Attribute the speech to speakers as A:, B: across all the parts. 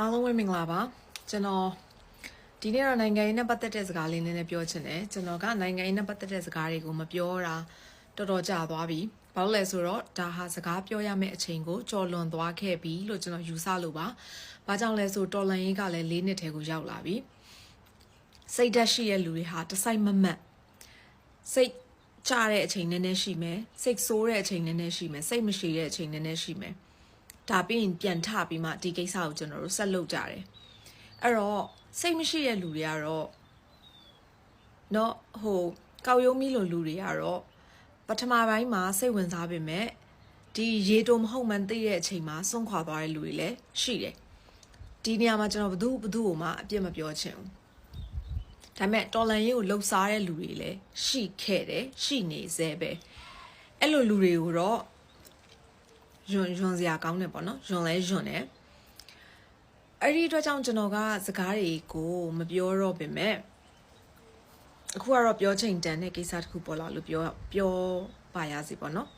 A: အားလုံးပဲမင်္ဂလာပါကျွန်တော်ဒီနေ့တော့နိုင်ငံရေးနဲ့ပတ်သက်တဲ့စကားလေးနည်းနည်းပြောချင်တယ်ကျွန်တော်ကနိုင်ငံရေးနဲ့ပတ်သက်တဲ့စကားတွေကိုမပြောတာတော်တော်ကြာသွားပြီဘာလို့လဲဆိုတော့ဒါဟာစကားပြောရမယ့်အချိန်ကိုကြော်လွန်သွားခဲ့ပြီလို့ကျွန်တော်ယူဆလို့ပါဘာကြောင့်လဲဆိုတော်လန်ရေးကလည်း၄နှစ်ထဲကိုရောက်လာပြီစိတ်ဓာတ်ရှိတဲ့လူတွေဟာတစိုက်မမတ်စိတ်ကြတဲ့အချိန်နည်းနည်းရှိမယ်စိတ်ဆိုးတဲ့အချိန်နည်းနည်းရှိမယ်စိတ်မရှိတဲ့အချိန်နည်းနည်းရှိမယ် ဒါပြီးရင်ပြန်ထပြီးမှဒီကိစ္စကိုကျွန်တော်တို့ဆက်လုပ်ကြတယ်အဲ့တော့စိတ်မရှိတဲ့လူတွေကတော့เนาะဟိုကောက်ရုံးမီလိုလူတွေကတော့ပထမပိုင်းမှာစိတ်ဝင်စားပေမဲ့ဒီရေတုံမဟုတ်မှန်သိတဲ့အချိန်မှာစွန့်ခွာသွားတဲ့လူတွေလည်းရှိတယ်ဒီနေရာမှာကျွန်တော်ဘသူဘသူ့ကိုမှအပြစ်မပြောချင်ဘူးဒါပေမဲ့တော်လန်ရေးကိုလှုပ်ရှားတဲ့လူတွေလည်းရှိခဲ့တယ်ရှိနေသေးပဲအဲ့လိုလူတွေကိုတော့ ယွန်ယွန်စရာကောင်းတယ်ပေါ့နော်ယွန်လဲယွန်တယ်အဲ့ဒီအတွက်ကြောင့်ကျွန်တော်ကစကားတွေကိုမပြောတော့ပြင်မဲ့အခုကတော့ပြောချိန်တန်တဲ့ကိစ္စတစ်ခုပေါ်လာလို့ပြောပြောပါရစီပေါ့နော်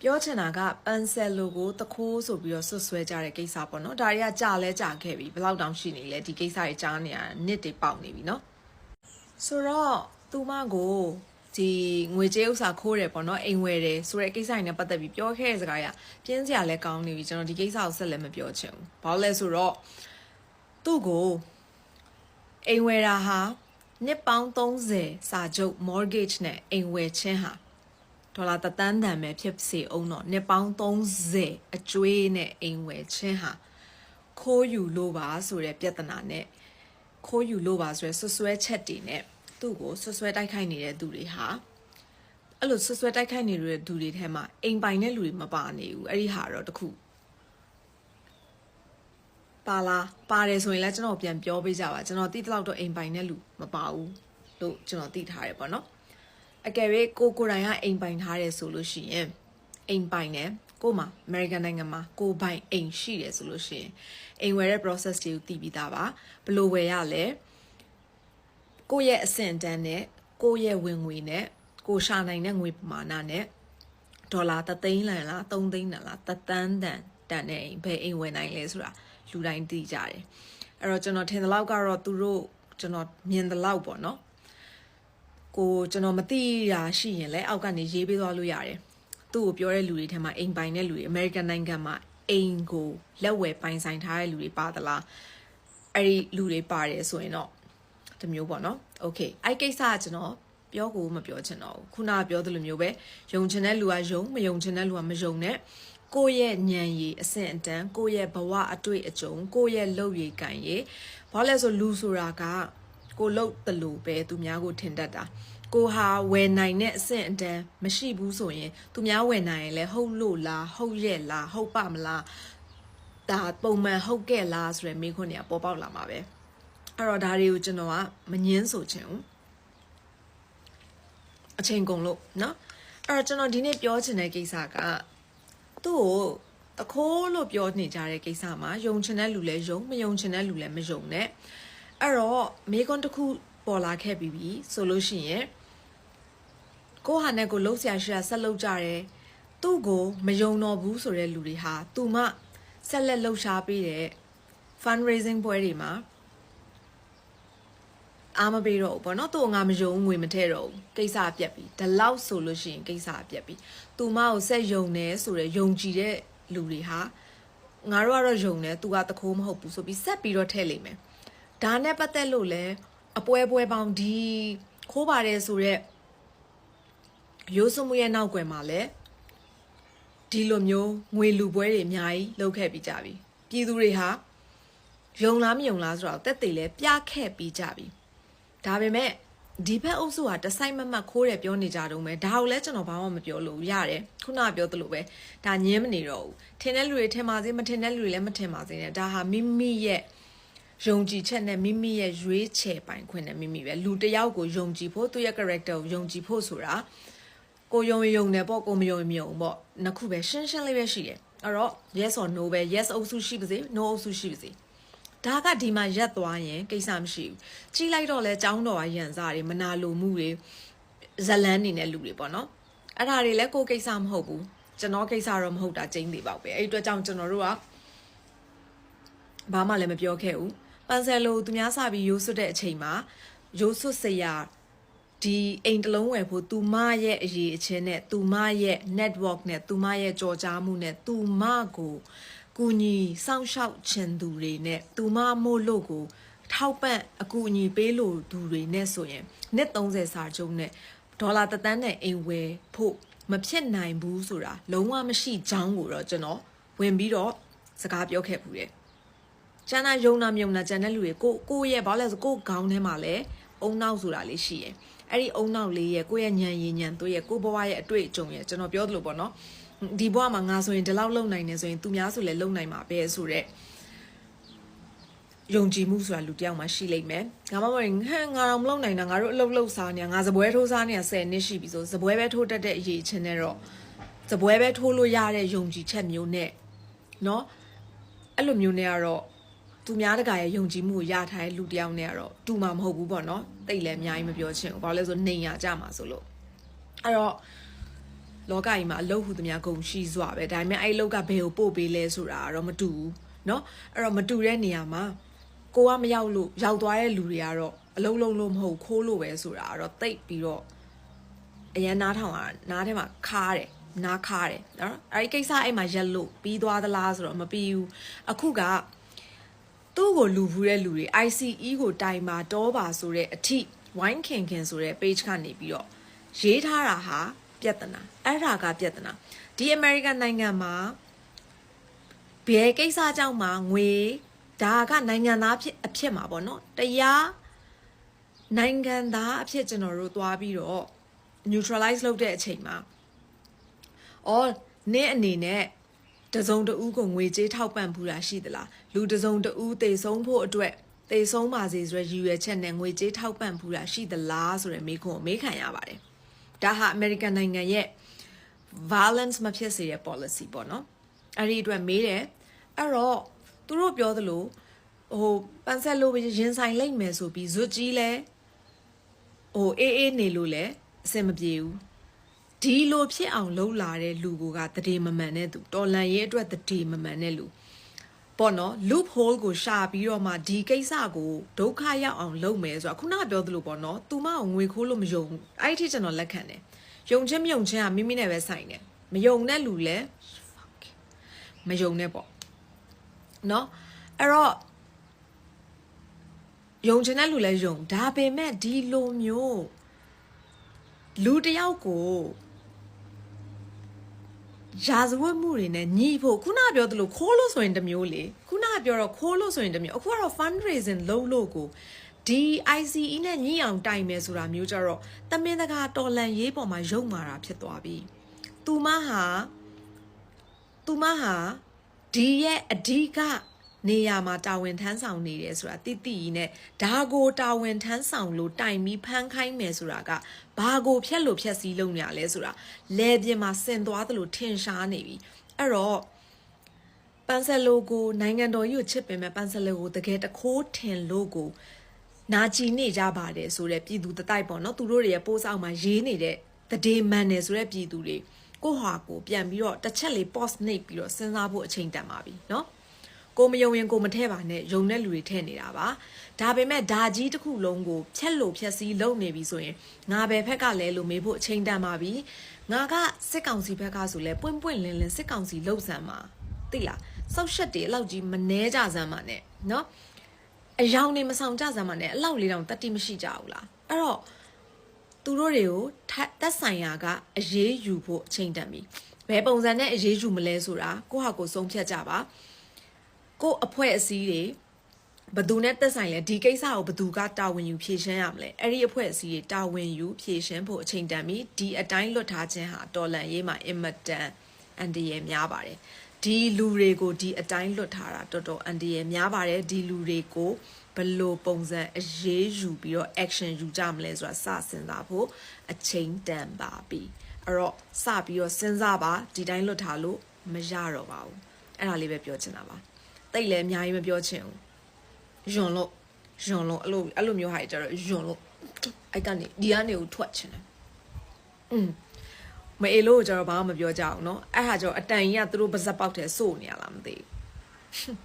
A: ပြောချင်တာကပန်ဆယ်လိုကိုတခိုးဆိုပြီးတော့ဆွတ်ဆွဲကြတဲ့ကိစ္စပေါ့နော်ဒါတွေကကြာလဲကြာခဲ့ပြီဘယ်လောက်တောင်ရှိနေလဲဒီကိစ္စတွေကြားနေရတာနှစ်တွေပေါက်နေပြီနော်ဆိုတော့သူမကို ဒီငွေကြေးဥစ္စာခိုးတယ်ပေါ့နော်အိမ်ဝယ်တယ်ဆိုတဲ့ကိစ္စတွေနဲ့ပတ်သက်ပြီးပြောခဲ့တဲ့စကားရပြင်းစရာလဲကောင်းနေပြီကျွန်တော်ဒီကိစ္စကိုဆက်လက်မပြောချင်ဘူးဘာလို့လဲဆိုတော့သူ့ကိုအိမ်ဝယ်တာဟာနှစ်ပေါင်း30စာချုပ် mortgage နဲ့အိမ်ဝယ်ခြင်းဟာဒေါ်လာတသန်းတန်ပဲဖြစ်စေအောင်တော့နှစ်ပေါင်း30အကျွေးနဲ့အိမ်ဝယ်ခြင်းဟာခိုးယူလို့ပါဆိုတဲ့ပြဿနာနဲ့ခိုးယူလို့ပါဆိုတဲ့ဆွဆွဲချက်တွေနဲ့ သူ့ကိုဆွဆွဲတိုက်ခိုက်နေတဲ့သူတွေဟာအဲ့လိုဆွဆွဲတိုက်ခိုက်နေတဲ့သူတွေထဲမှာအိမ်ပိုင်တဲ့လူတွေမပါနေဘူးအဲ့ဒီဟာတော့တခုပါလားပါတယ်ဆိုရင်လည်းကျွန်တော်ပြန်ပြောပေးကြပါကျွန်တော်တိတလောက်တော့အိမ်ပိုင်တဲ့လူမပါဘူးလို့ကျွန်တော်သိထားတယ်ပေါ့နော်အကယ်၍ကိုကိုယ်တိုင်ကအိမ်ပိုင်ထားတယ်ဆိုလို့ရှိရင်အိမ်ပိုင်တယ်ကိုမှ American နိုင်ငံမှာကိုပိုင်အိမ်ရှိတယ်ဆိုလို့ရှိရင်အိမ်ဝယ်တဲ့ process တွေကိုသိပြီးသားပါဘယ်လိုဝယ်ရလဲ ကိုယ့်ရဲ့အဆင့်အတန်းနဲ့ကိုယ့်ရဲ့ဝင်ငွေနဲ့ကိုရှာနိုင်တဲ့ငွေပမာဏနဲ့ဒေါ်လာ3သိန်းလန်လား3သိန်းလန်လားတသန်းတန်တန်တဲ့အိမ်ဘယ်အိမ်ဝယ်နိုင်လဲဆိုတာလူတိုင်းသိကြတယ်အဲ့တော့ကျွန်တော်ထင်တဲ့လောက်ကတော့သူတို့ကျွန်တော်မြင်တဲ့လောက်ပေါ့နော်ကိုကျွန်တော်မသိတာရှိရင်လည်းအောက်ကနေရေးပေးသွားလို့ရတယ်သူ့ကိုပြောတဲ့လူတွေထဲမှာအိမ်ပိုင်တဲ့လူတွေအမေရိကန်နိုင်ငံမှာအိမ်ကိုလက်ဝယ်ပိုင်ဆိုင်ထားတဲ့လူတွေပါသလားအဲ့ဒီလူတွေပါတယ်ဆိုရင်တော့ တမျိုးပေါ့နော်โอเคအဲ့ကိစ္စကကျွန်တော်ပြောကိုမပြောချင်တော့ဘူးခုနကပြောသလိုမျိုးပဲယုံချင်တဲ့လူကယုံမယုံချင်တဲ့လူကမယုံနဲ့ကိုယ့်ရဲ့ဉာဏ်ရည်အဆင့်အတန်းကိုယ့်ရဲ့ဘဝအတွေ့အကြုံကိုယ့်ရဲ့လုပ်ရည်ကံရည်ဘာလဲဆိုလူဆိုတာကကိုလှုပ်တလို့ပဲသူများကိုထင်တတ်တာကိုဟာဝယ်နိုင်တဲ့အဆင့်အတန်းမရှိဘူးဆိုရင်သူများဝယ်နိုင်ရင်လည်းဟုတ်လို့လားဟုတ်ရဲ့လားဟုတ်ပါမလားဒါပုံမှန်ဟုတ်ကဲ့လားဆိုရယ်မိခွန်းတွေကပေါ်ပေါက်လာမှာပဲ အဲ့တော့ဒါတွေကိုကျွန်တော်ကမငင်းဆိုချင်ဘူးအချိန်ကုန်လို့เนาะအဲ့တော့ကျွန်တော်ဒီနေ့ပြောချင်တဲ့ကိစ္စကသူ့ကိုတခိုးလို့ပြောနေကြတဲ့ကိစ္စမှာယုံချင်တဲ့လူလည်းယုံမယုံချင်တဲ့လူလည်းမယုံနဲ့အဲ့တော့မိကွန်းတစ်ခုပေါ်လာခဲ့ပြီးပြီဆိုလို့ရှိရင်ကိုဟာနဲ့ကိုလှုပ်ရှားရှာဆက်လုပ်ကြတယ်သူ့ကိုမယုံတော့ဘူးဆိုတဲ့လူတွေဟာသူမှဆက်လက်လှုပ်ရှားပေးတဲ့ fundraising ပွဲတွေမှာ အားမပေးတော့ဘူးပေါ့နော်သူ့ကိုငါမယုံငွေမထည့်တော့ဘူးကိစ္စအပြက်ပြီဒီလောက်ဆိုလို့ရှိရင်ကိစ္စအပြက်ပြီသူမကိုဆက်ယုံနေဆိုတဲ့ယုံကြည်တဲ့လူတွေဟာငါတို့ကတော့ယုံတယ်သူကတခိုးမဟုတ်ဘူးဆိုပြီးဆက်ပြီးတော့ထည့်လိမ့်မယ်ဒါနဲ့ပတ်သက်လို့လဲအပွဲပွဲပေါင်းဒီခိုးပါတယ်ဆိုတော့ရိုးစမှုရဲ့နောက်ွယ်မှာလဲဒီလိုမျိုးငွေလူပွဲတွေအများကြီးလုပ်ခဲ့ပြီးကြပြီပြည်သူတွေဟာယုံလားမယုံလားဆိုတော့တက်သေးလဲပြခဲ့ပြီးကြပြီ ဒါပေမဲ့ဒီဘက်အုပ်စုကတဆိုင်မမတ်ခိုးတယ်ပြောနေကြတော့မယ်ဒါကိုလည်းကျွန်တော်ဘာမှမပြောလို့ရတယ်ခုနကပြောသလိုပဲဒါညင်းမနေတော့ဘူးထင်တဲ့လူတွေထင်ပါစေမထင်တဲ့လူတွေလည်းမထင်ပါစေနဲ့ဒါဟာမိမိရဲ့ယုံကြည်ချက်နဲ့မိမိရဲ့ရွေးချယ်ပိုင်ခွင့်နဲ့မိမိပဲလူတစ်ယောက်ကိုယုံကြည်ဖို့သူ့ရဲ့ character ကိုယုံကြည်ဖို့ဆိုတာကိုယုံယုံတယ်ပေါ့ကိုမယုံမယုံပေါ့နှစ်ခုပဲရှင်းရှင်းလေးပဲရှိတယ်အဲ့တော့ yes or no ပဲ yes အုပ်စုရှိပါစေ no အုပ်စုရှိပါစေ ဒါကဒီမှာရက်သွားရင်ကိစ္စမရှိဘူးကြီးလိုက်တော့လဲចောင်းတော်ကရန်စားတွေမနာလိုမှုတွေဇလန်းနေတဲ့လူတွေပေါ့နော်အဲ့ဒါတွေလည်းကိုကိစ္စမဟုတ်ဘူးကျွန်တော်ကိစ္စတော့မဟုတ်တာကျင်းသေးပါပဲအဲ့ဒီအတွက်ကြောင့်ကျွန်တော်တို့ကဘာမှလည်းမပြောခဲ့ဘူးပန်ဆယ်လိုသူများစပြီးရိုးစွတ်တဲ့အချိန်မှာရိုးစွတ်စရာဒီအိမ်တစ်လုံးဝယ်ဖို့သူမရဲ့အရေးအချင်းနဲ့သူမရဲ့ network နဲ့သူမရဲ့ကြော်ကြားမှုနဲ့သူမကို ကူညီစောင့်ရှောက်ခြင်းသူတွေနဲ့သူမမို့လို့ကို ထောက်ပံ့အကူအညီပေးလို့သူတွေနဲ့ဆိုရင်နှစ်30စာချုပ်နဲ့ဒေါ်လာတစ်သန်းနဲ့အိမ်ဝယ်ဖို့မဖြစ်နိုင်ဘူးဆိုတာလုံးဝမရှိကြောင်းကိုတော့ကျွန်တော်ဝင်ပြီးတော့စကားပြောခဲ့ပူတယ်။ကျန်တာယုံနာမြုံနာကျန်တဲ့လူတွေကိုကိုယ့်ရဲ့ဘာလဲဆိုကိုယ့်ခေါင်းထဲမှာလည်းအုံနောက်ဆိုတာလေးရှိရဲ့။အဲ့ဒီအုံနောက်လေးရဲ့ကိုယ့်ရဲ့ညံရည်ညံသွေးရဲ့ကိုယ့်ဘဝရဲ့အတွေ့အကြုံရဲ့ကျွန်တော်ပြောသလိုပေါ့နော်။ ဒီဘဝမှာငါဆိုရင်ဒီလောက်လုံနိုင်နေဆိုရင်သူများဆိုလည်းလုံနိုင်မှာပဲဆိုတော့ယုံကြည်မှုဆိုတာလူတစ်ယောက်မှာရှိလိမ့်မယ်။ငါမမရင်ဟဲ့ငါတော့မလုံနိုင်တာငါတို့အလုပ်လုပ်စားနေငါစပွဲထိုးစားနေ10နှစ်ရှိပြီဆိုစပွဲပဲထိုးတတ်တဲ့အရေးချင်းနဲ့တော့စပွဲပဲထိုးလို့ရတဲ့ယုံကြည်ချက်မျိုးနဲ့เนาะအဲ့လိုမျိုးနဲ့ကတော့သူများတကာရဲ့ယုံကြည်မှုကိုရထားတဲ့လူတစ်ယောက်နဲ့ကတော့တူမှာမဟုတ်ဘူးပေါ့เนาะတိတ်လည်းအများကြီးမပြောချင်ဘူးဘာလို့လဲဆိုနေရကြမှာဆိုလို့အဲ့တော့ လောကကြီးမှာအလုတ်ဟူသမျှဂုံရှိစွာပဲဒါပေမဲ့အဲ့အလုတ်ကဘယ်ကိုပို့ပေးလဲဆိုတာကတော့မတူဘူးเนาะအဲ့တော့မတူတဲ့နေရာမှာကိုကမရောက်လို့ရောက်သွားတဲ့လူတွေကတော့အလုံးလုံးလို့မဟုတ်ခိုးလို့ပဲဆိုတာကတော့တိတ်ပြီးတော့အရန်နားထောင်တာနားထဲမှာခါတယ်နားခါတယ်နော်အဲ့ဒီကိစ္စအဲ့မှာရက်လို့ပြီးသွားသလားဆိုတော့မပြီးဘူးအခုကသူ့ကိုလူဖူးတဲ့လူတွေ ICE ကိုတိုင်ပါတောပါဆိုတဲ့အထိဝိုင်းခင်ခင်ဆိုတဲ့ page ကနေပြီးတော့ရေးထားတာဟာ ပြဿနာအဲ့ဒါကပြဿနာဒီ American နိုင်ငံမှာဘယ်ကိစ္စကြောင့်မှငွေဒါကနိုင်ငံသားဖြစ်အဖြစ်မှာပေါ့နော်တရားနိုင်ငံသားအဖြစ်ကျွန်တော်တို့သွားပြီးတော့ neutralize လုပ်တဲ့အချိန်မှာအော်နင်းအနေနဲ့တစုံတဦးကိုငွေကြေးထောက်ပံ့ဘူးတာရှိသလားလူတစုံတဦးတေဆုံးဖို့အတွက်တေဆုံးပါစေဆိုရရည်ရွယ်ချက်နဲ့ငွေကြေးထောက်ပံ့ဘူးတာရှိသလားဆိုရယ်မေးခွန်းကိုမေးခံရပါတယ် ဒါဟာ American နိုင်ငံရဲ့ violence မဖြစ်စေတဲ့ policy ပေါ့နော်အဲ့ဒီအတွက်မေးတယ်အဲ့တော့သူတို့ပြောသလိုဟိုပန်ဆက်လို့ရင်ဆိုင်လိုက်မယ်ဆိုပြီးဇွတ်ကြီးလဲဟိုအေးအေးနေလို့လဲအဆင်မပြေဘူးဒီလိုဖြစ်အောင်လှုပ်လာတဲ့လူကတတိမမှန်တဲ့သူတော်လန်ရေးအတွက်တတိမမှန်တဲ့လူ ပေါ့နော် loop hole ကိုရှာပြီးတော့မှဒီကိစ္စကိုဒုက္ခရောက်အောင်လုပ်မယ်ဆိုတာခုနကပြောသလိုပေါ့နော်သူမကိုငွေခိုးလို့မယုံဘူးအဲ့ဒီကျွန်တော်လက်ခံတယ်ယုံချင်းမယုံချင်းကမိမိနဲ့ပဲဆိုင်တယ်မယုံတဲ့လူလည်းမယုံနဲ့ပေါ့နော်အဲ့တော့ယုံချင်တဲ့လူလည်းယုံဒါပေမဲ့ဒီလိုမျိုးလူတယောက်ကို ရာဇဝတ်မှုတွေနဲ့ညီဖို့ခုနပြောသလိုခိုးလို့ဆိုရင်တစ်မျိုးလေခုနပြောတော့ခိုးလို့ဆိုရင်တစ်မျိုးအခုကတော့ fundraising လုပ်လို့ကိုဒီ ICE နဲ့ညီအောင်တိုင်မယ်ဆိုတာမျိုးကြတော့တမင်တကာတော်လန်ရေးပေါ်မှာရုံမာတာဖြစ်သွားပြီ။သူမဟာသူမဟာဒီရဲ့အဓိက နေရာမှာတာဝန်ထမ်းဆောင်နေတယ်ဆိုတာတိတိကြီးနဲ့ဒါကိုတာဝန်ထမ်းဆောင်လို့တိုင်ပြီးဖမ်းခိုင်းမယ်ဆိုတာကဘာကိုဖြက်လို့ဖြက်စည်းလုပ်နေရလဲဆိုတာလဲပြင်းမှာဆင်သွားသလိုထင်ရှားနေပြီအဲ့တော့ပန်ဆယ်လိုကိုနိုင်ငံတော်ကြီးကိုချစ်ပင်မဲ့ပန်ဆယ်လိုကိုတကယ်တခိုးထင်လို့ကိုနာကျင်နေကြပါတယ်ဆိုတဲ့ပြည်သူတတိုက်ပေါ့နော်သူတို့တွေရဲ့ပိုးဆောင်မှာရေးနေတဲ့တဒေမန်တယ်ဆိုတဲ့ပြည်သူတွေကိုဟာကိုပြန်ပြီးတော့တစ်ချက်လေး post နှိပ်ပြီးတော့စဉ်းစားဖို့အချိန်တန်ပါပြီเนาะ ကိုမယုံရင်ကိုမထဲပါနဲ့ယုံတဲ့လူတွေထဲနေတာပါဒါပေမဲ့ဓာကြီးတစ်ခုလုံးကိုဖြက်လို့ဖြက်စီးလုံနေပြီဆိုရင်ငါဘယ်ဘက်ကလဲလို့မေးဖို့အချိန်တန်ပါပြီငါကစစ်ကောင်စီဘက်ကဆိုလဲပွင့်ပွင့်လင်းလင်းစစ်ကောင်စီလှုပ်ဆံမှာသိလားစောက်ရှက်တွေအလောက်ကြီးမနှဲကြစမ်းပါနဲ့နော်အယောင်နေမဆောင်ကြစမ်းပါနဲ့အလောက်လေးတောင်တတိမရှိကြဘူးလားအဲ့တော့သူတို့တွေကိုတက်ဆိုင်ရာကအရေးယူဖို့အချိန်တန်ပြီဘယ်ပုံစံနဲ့အရေးယူမလဲဆိုတာကိုဟာကိုဆုံးဖြတ်ကြပါ ကိုအဖွဲ့အစည်းတွေဘသူနဲ့တက်ဆိုင်လဲဒီကိစ္စကိုဘသူကတာဝန်ယူဖြေရှင်းရမလဲအဲ့ဒီအဖွဲ့အစည်းတွေတာဝန်ယူဖြေရှင်းဖို့အချိန်တန်ပြီဒီအတိုင်းလွတ်ထားခြင်းဟာတော်လန်ရေးမှာအင်မတန်အန်ဒီရများပါတယ်ဒီလူတွေကိုဒီအတိုင်းလွတ်ထားတာတော်တော်အန်ဒီရများပါတယ်ဒီလူတွေကိုဘလို့ပုံစံအရေးယူပြီးတော့ action ယူကြမလဲဆိုတာစစဉ်းစားဖို့အချိန်တန်ပါပြီအဲ့တော့စပြီးတော့စဉ်းစားပါဒီတိုင်းလွတ်ထားလို့မရတော့ပါဘူးအဲ့ဒါလေးပဲပြောချင်တာပါ တိတ်လည်းအများကြီးမပြောချင်ဘူးယွန်လို့ယွန်လို့အဲ့လိုအဲ့လိုမျိုးဟာကြတော့ယွန်လို့အဲ့ကနေဒီကနေကိုထွက်ချင်တယ်อืมမအေလို့ကြတော့ဘာမှမပြောကြအောင်เนาะအဲ့ဟာကျတော့အတန်ကြီးကသူတို့ပါဇက်ပေါက်တယ်စို့နေရလားမသိဘူး